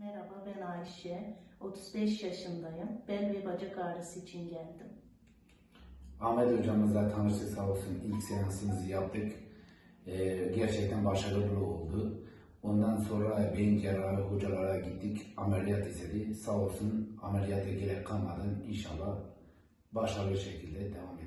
Merhaba ben Ayşe. 35 yaşındayım. Bel ve bacak ağrısı için geldim. Ahmet hocamızla tanıştık sağ olsun. İlk seansımızı yaptık. Ee, gerçekten başarılı oldu. Ondan sonra beyin cerrahı hocalara gittik. Ameliyat istedi. Sağ olsun ameliyata gerek kalmadan inşallah başarılı şekilde devam